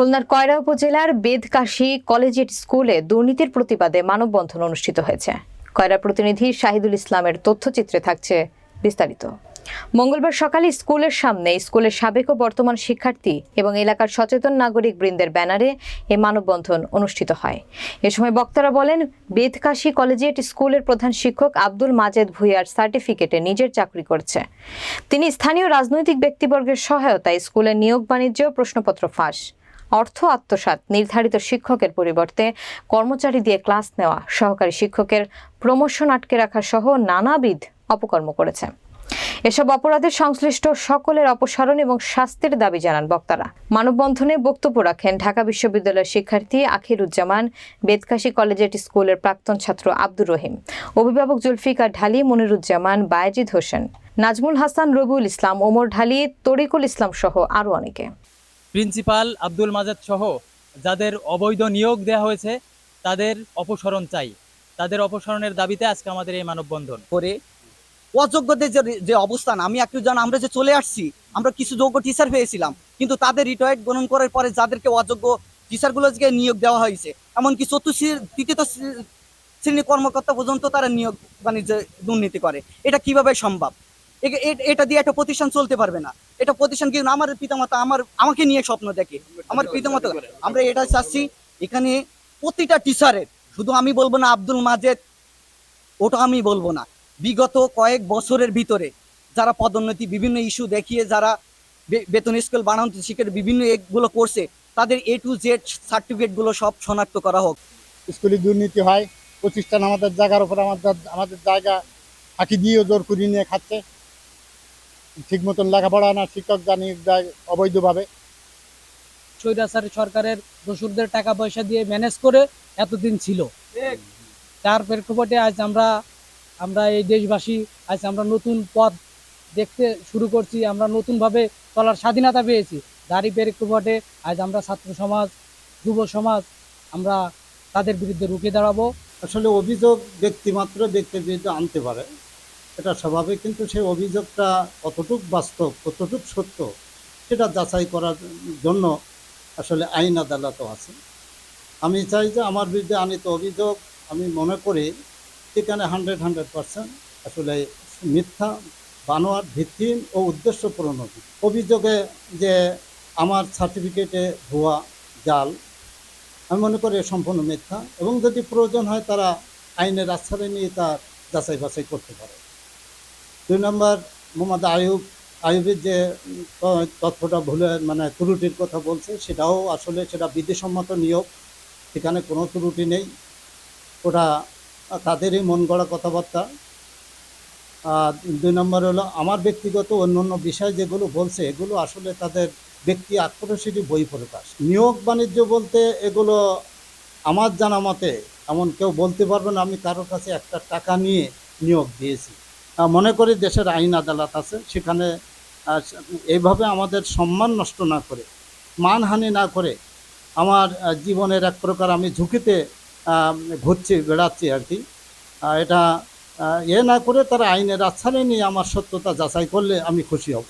খুলনার কয়রা উপজেলার বেদকাশী কলেজিয়েট স্কুলে দুর্নীতির প্রতিবাদে মানববন্ধন অনুষ্ঠিত হয়েছে। কয়রা প্রতিনিধি শাহিদুল ইসলামের তথ্যচিত্রে থাকছে বিস্তারিত। মঙ্গলবার সকালে স্কুলের সামনে স্কুলের সাবেক ও বর্তমান শিক্ষার্থী এবং এলাকার সচেতন নাগরিক বৃন্দের ব্যানারে এ মানববন্ধন অনুষ্ঠিত হয়। এ সময় বক্তারা বলেন, বেদকাশী কলেজিয়েট স্কুলের প্রধান শিক্ষক আব্দুল মাজেদ ভুইয়ার সার্টিফিকেটে নিজের চাকরি করছে। তিনি স্থানীয় রাজনৈতিক ব্যক্তিবর্গের সহায়তায় স্কুলের নিয়োগ বাণিজ্য প্রশ্নপত্র ফাঁস। অর্থ আত্মসাৎ নির্ধারিত শিক্ষকের পরিবর্তে কর্মচারী দিয়ে ক্লাস নেওয়া সহকারী শিক্ষকের প্রমোশন আটকে রাখা সহ নানাবিধ অপকর্ম করেছে। এসব অপরাধের সংশ্লিষ্ট সকলের অপসারণ এবং শাস্তির দাবি জানান বক্তারা। মানববন্ধনে বক্তব্য রাখেন ঢাকা বিশ্ববিদ্যালয়ের শিক্ষার্থী আখিরুজ্জামান বেদকাশী কলেজের স্কুলের প্রাক্তন ছাত্র আব্দুর রহিম, অভিভাবক জুলফিকার ঢালি, মনিরুজ্জামান, বায়েজিদ হোসেন, নাজমুল হাসান, রবিউল ইসলাম, ওমর ঢালি, তরিকুল ইসলাম সহ আরও অনেকে। প্রিন্সিপাল আব্দুল মাজেদ সহ যাদের অবৈধ নিয়োগ দেওয়া হয়েছে, তাদের অপসারণ চাই। তাদের অপসারণের দাবিতে আজকে আমাদের এই মানববন্ধন। করে অযোগ্যদের যে যে অবস্থান, আমি একটু জন, আমরা যে চলে আসছি, আমরা কিছু যোগ্য টিচার পেয়েছিলাম, কিন্তু তাদের রিটায়ার্ড গ্রহণ করার পরে যাদেরকে অযোগ্য টিচারগুলোকে নিয়োগ দেওয়া হয়েছে, এমনকি চতুর্থ তৃতীয় শ্রেণি কর্মকর্তা পর্যন্ত তারা নিয়োগ বাণিজ্য দুর্নীতি করে, এটা কীভাবে সম্ভব? এটা দিয়ে একটা প্রতিষ্ঠান চলতে পারবে না। এটা প্রতিষ্ঠান কিন্তু আমার পিতামাতা, আমার আমাকে নিয়ে স্বপ্ন দেখে। আমার পিতামাতা, আমরা এটা চাচ্ছি এখানে প্রতিটা টিচারের শুধু আমি বলব না আব্দুল মাজেদ, ওটা আমি বলব না। বিগত কয়েক বছরের ভিতরে যারা পদোন্নতি, বিভিন্ন ইস্যু দেখিয়ে যারা বেতন স্কেল বানানো শিখে বিভিন্ন এগুলো করছে, তাদের এ টু জেড সার্টিফিকেটগুলো সব শনাক্ত করা হোক। স্কুলে দুর্নীতি হয়, প্রতিষ্ঠান আমাদের জায়গার উপর আমাদের আমাদের জায়গা ফাঁকি দিয়েও জোর করিয়ে নিয়ে খাচ্ছে। ঠিক মতন লেখাপড়া না শিক্ষক জানিয়ে দেয় অবৈধভাবে। স্বৈরাচার সরকারের দোসরদের টাকা পয়সা দিয়ে ম্যানেজ করে এতদিন ছিল। তার প্রেক্ষাপটে আজ আমরা আমরা এই দেশবাসী আজ আমরা নতুন পথ দেখতে শুরু করছি আমরা নতুনভাবে চলার স্বাধীনতা পেয়েছি। তারই প্রেক্ষাপটে আজ আমরা ছাত্র সমাজ যুব সমাজ আমরা তাদের বিরুদ্ধে রুখে দাঁড়াবো। আসলে অভিযোগ ব্যক্তিমাত্র ব্যক্তির বিরুদ্ধে আনতে পারে। এটা স্বাভাবিক, কিন্তু সেই অভিযোগটা কতটুক বাস্তব, কতটুক সত্য, সেটা যাচাই করার জন্য আসলে আইন আদালতও আছে। আমি চাই যে আমার বিরুদ্ধে আনিত অভিযোগ, আমি মনে করি সেখানে হান্ড্রেড হান্ড্রেড পার্সেন্ট আসলে মিথ্যা বানোয়ার ভিত্তিহীন ও উদ্দেশ্য প্রণোদিত অভিযোগে যে আমার সার্টিফিকেটে ভুয়া জাল, আমি মনে করি সম্পূর্ণ মিথ্যা এবং যদি প্রয়োজন হয় তারা আইনের আশ্রয় নিয়ে তার যাচাই বাছাই করতে পারে। দুই নম্বর মোহাম্মদ আয়ুব আয়ুবের যে তথ্যটা ভুলে মানে ত্রুটির কথা বলছে, সেটাও আসলে সেটা বিধিসম্মত নিয়োগ, সেখানে কোনো ত্রুটি নেই। ওটা তাদেরই মন গড়া কথাবার্তা। আর দুই নম্বর হলো, আমার ব্যক্তিগত অন্য অন্য বিষয় যেগুলো বলছে, এগুলো আসলে তাদের ব্যক্তি আক্রোশেরই বই প্রকাশ। নিয়োগ বাণিজ্য বলতে এগুলো আমার জানা মতে এমন কেউ বলতে পারবে না, আমি কারোর কাছে একটা টাকা নিয়ে নিয়োগ দিয়েছি। মনে করি দেশের আইন আদালত আছে, সেখানে এইভাবে আমাদের সম্মান নষ্ট না করে, মানহানি না করে, আমার জীবনের এক প্রকার আমি ঝুঁকিতে ঘুরছি বেড়াচ্ছি আর কি। এটা এ না করে তারা আইনের আশ্রয় নিয়ে আমার সত্যতা যাচাই করলে আমি খুশি হব।